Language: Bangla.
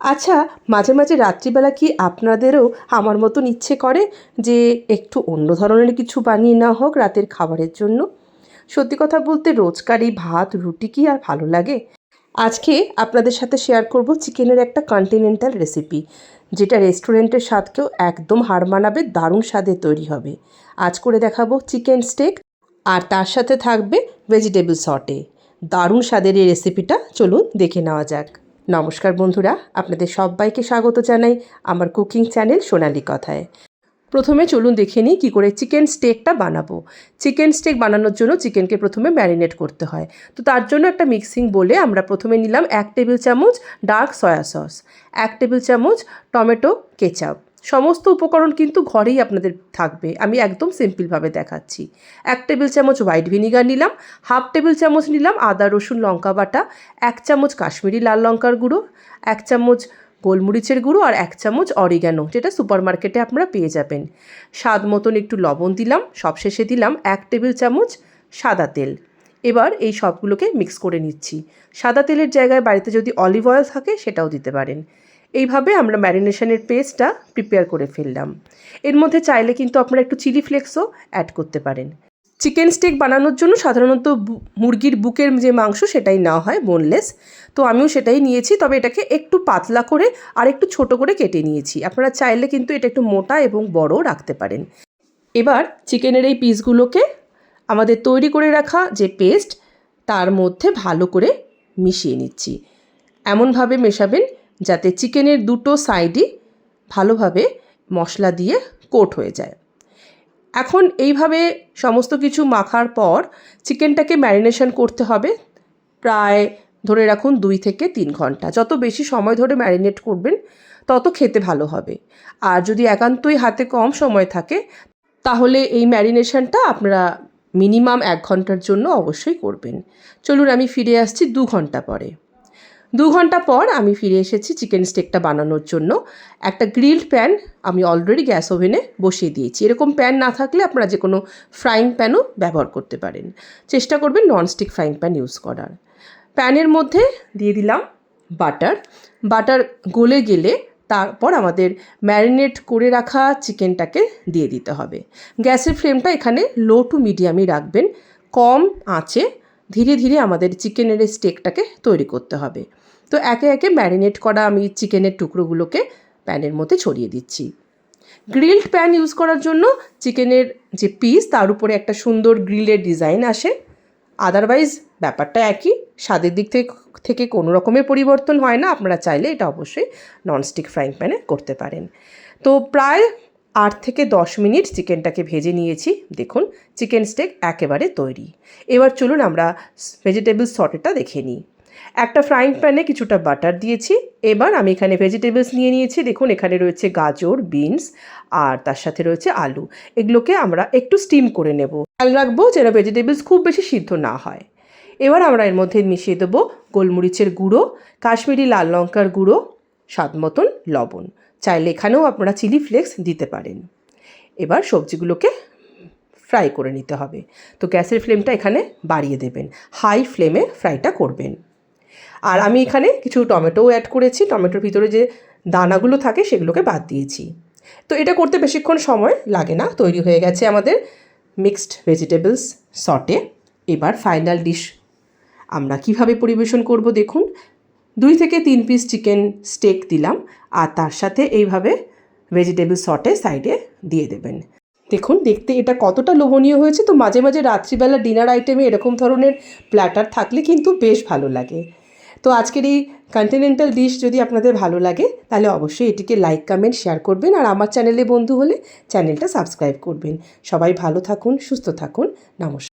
আচ্ছা মাঝে মাঝে রাত্রিবেলা কি আপনাদেরও আমার মতন ইচ্ছে করে যে একটু অন্য ধরনের কিছু বানিয়ে না হোক রাতের খাবারের জন্য? সত্যি কথা বলতে রোজকারই ভাত, রুটি কি আর ভালো লাগে? আজকে আপনাদের সাথে শেয়ার করব চিকেনের একটা কন্টিনেন্টাল রেসিপি যেটা রেস্টুরেন্টের স্বাদকেও একদম হার মানাবে, দারুণ স্বাদে তৈরি হবে। আজ করে দেখাবো চিকেন স্টেক আর তার সাথে থাকবে ভেজিটেবল সটে দারুণ স্বাদের এই রেসিপিটা চলুন দেখে নেওয়া যাক। নমস্কার বন্ধুরা, আপনাদের সবাইকে স্বাগত জানাই আমার কুকিং চ্যানেল সোনালি কথায়। প্রথমে চলুন দেখে নিই কী করে চিকেন স্টেকটা বানাবো। চিকেন স্টেক বানানোর জন্য চিকেনকে প্রথমে ম্যারিনেট করতে হয়। তো তার জন্য একটা মিক্সিং বলে আমরা প্রথমে নিলাম এক টেবিল চামচ ডার্ক সয়া সস, এক টেবিল চামচ টমেটো কেচাপ। সমস্ত উপকরণ কিন্তু ঘরেই আপনাদের থাকবে। আমি একদম সিম্পলভাবে দেখাচ্ছি। এক টেবিল চামচ হোয়াইট ভিনিগার নিলাম, হাফ টেবিল চামচ নিলাম আদা, রসুন, লঙ্কা বাটা, এক চামচ কাশ্মীরি লাল লঙ্কার গুঁড়ো, এক চামচ গোলমরিচের গুঁড়ো আর এক চামচ অরিগ্যানো, যেটা সুপার মার্কেটে আপনারা পেয়ে যাবেন। স্বাদ মতন একটু লবণ দিলাম, সবশেষে দিলাম এক টেবিল চামচ সাদা তেল। এবার এই সবগুলোকে মিক্স করে নিচ্ছি। সাদা তেলের জায়গায় বাড়িতে যদি অলিভ অয়েল থাকে সেটাও দিতে পারেন। এইভাবে আমরা ম্যারিনেশনের পেস্টটা প্রিপেয়ার করে ফেললাম। এর মধ্যে চাইলে কিন্তু আপনারা একটু চিলি ফ্লেক্সও অ্যাড করতে পারেন। চিকেন স্টেক বানানোর জন্য সাধারণত মুরগির বুকের যে মাংস সেটাই নেওয়া হয় বোনলেস তো আমিও সেটাই নিয়েছি, তবে এটাকে একটু পাতলা করে আর একটু ছোট করে কেটে নিয়েছি। আপনারা চাইলে কিন্তু এটা একটু মোটা এবং বড় রাখতে পারেন। এবার চিকেনের এই পিসগুলোকে আমাদের তৈরি করে রাখা যে পেস্ট, তার মধ্যে ভালো করে মিশিয়ে নিচ্ছি। এমনভাবে মেশাবেন যাতে চিকেনের দুটো সাইডই ভালোভাবে মশলা দিয়ে কোট হয়ে যায়। এখন এইভাবে সমস্ত কিছু মাখার পর চিকেনটাকে ম্যারিনেশন করতে হবে প্রায় ধরে রাখুন দুই থেকে তিন ঘণ্টা। যত বেশি সময় ধরে ম্যারিনেট করবেন, তত খেতে ভালো হবে। আর যদি একান্তই হাতে কম সময় থাকে, তাহলে এই ম্যারিনেশনটা আপনারা মিনিমাম এক ঘণ্টার জন্য অবশ্যই করবেন। চলুন, আমি ফিরে আসছি দু ঘণ্টা পরে। দু ঘণ্টা পর আমি ফিরে এসেছি চিকেন স্টেকটা বানানোর জন্য। একটা গ্রিলড প্যান আমি অলরেডি গ্যাস ওভেনে বসিয়ে দিয়েছি। এরকম প্যান না থাকলে আপনারা যে কোনো ফ্রাইং প্যানও ব্যবহার করতে পারেন। চেষ্টা করবেন ননস্টিক ফ্রাইং প্যান ইউজ করার। প্যানের মধ্যে দিয়ে দিলাম বাটার। বাটার গলে গেলে তারপর আমাদের ম্যারিনেট করে রাখা চিকেনটাকে দিয়ে দিতে হবে। গ্যাসের ফ্লেমটা এখানে লো টু মিডিয়ামই রাখবেন। কম আঁচে ধীরে ধীরে আমাদের চিকেনের স্টেকটাকে তৈরি করতে হবে। তো একে একে ম্যারিনেট করা আমি চিকেনের টুকরোগুলোকে প্যানের মধ্যে ছড়িয়ে দিচ্ছি। গ্রিলড প্যান ইউজ করার জন্য চিকেনের যে পিস, তার উপরে একটা সুন্দর গ্রিলের ডিজাইন আসে। আদারওয়াইজ ব্যাপারটা একই, স্বাদের দিক থেকে থেকে কোনো রকমের পরিবর্তন হয় না, আপনারা চাইলে এটা অবশ্যই ননস্টিক ফ্রাইং প্যানে করতে পারেন। তো প্রায় আট থেকে দশ মিনিট চিকেনটাকে ভেজে নিয়েছি। দেখুন, চিকেন স্টেক একেবারে তৈরি। এবার চলুন আমরা ভেজিটেবল সটেটা দেখে নিই। একটা ফ্রাইং প্যানে কিছুটা বাটার দিয়েছি। এবার আমি এখানে ভেজিটেবলস নিয়ে নিয়েছি। দেখুন, এখানে রয়েছে গাজর বিনস আর তার সাথে রয়েছে আলু। এগুলোকে আমরা একটু স্টিম করে নেব। খেয়াল রাখব যেন ভেজিটেবলস খুব বেশি সিদ্ধ না হয়। এবার আমরা এর মধ্যে মিশিয়ে দেবো গোলমরিচের গুঁড়ো, কাশ্মীরি লাল লঙ্কার গুঁড়ো, স্বাদ মতন লবণ। চাইলে এখানেও আপনারা চিলি ফ্লেক্স দিতে পারেন। এবার সবজিগুলোকে ফ্রাই করে নিতে হবে। তো গ্যাসের ফ্লেমটা এখানে বাড়িয়ে দেবেন। হাই ফ্লেমে ফ্রাইটা করবেন। আর আমি এখানে কিছু টমেটোও অ্যাড করেছি। টমেটোর ভিতরে যে দানাগুলো থাকে সেগুলোকে বাদ দিয়েছি। তো এটা করতে বেশিক্ষণ সময় লাগে না, তৈরি হয়ে গেছে আমাদের মিক্সড ভেজিটেবলস সটে এবার ফাইনাল ডিশ আমরা কীভাবে পরিবেশন করব দেখুন। দুই থেকে তিন পিস চিকেন স্টেক দিলাম আর তার সাথে এইভাবে ভেজিটেবল সটে সাইডে দিয়ে দেবেন। দেখুন, দেখতে এটা কতটা লোভনীয় হয়েছে। তো মাঝে মাঝে রাত্রিবেলা ডিনার আইটেমে এরকম ধরনের প্ল্যাটার থাকলে কিন্তু বেশ ভালো লাগে। তো আজকের এই কন্টিনেন্টাল ডিশ যদি আপনাদের ভালো লাগে, তাহলে অবশ্যই এটিকে লাইক কমেন্ট শেয়ার করবেন আর আমার চ্যানেলে বন্ধু হলে চ্যানেলটা সাবস্ক্রাইব করবেন। সবাই ভালো থাকুন, সুস্থ থাকুন। নমস্কার।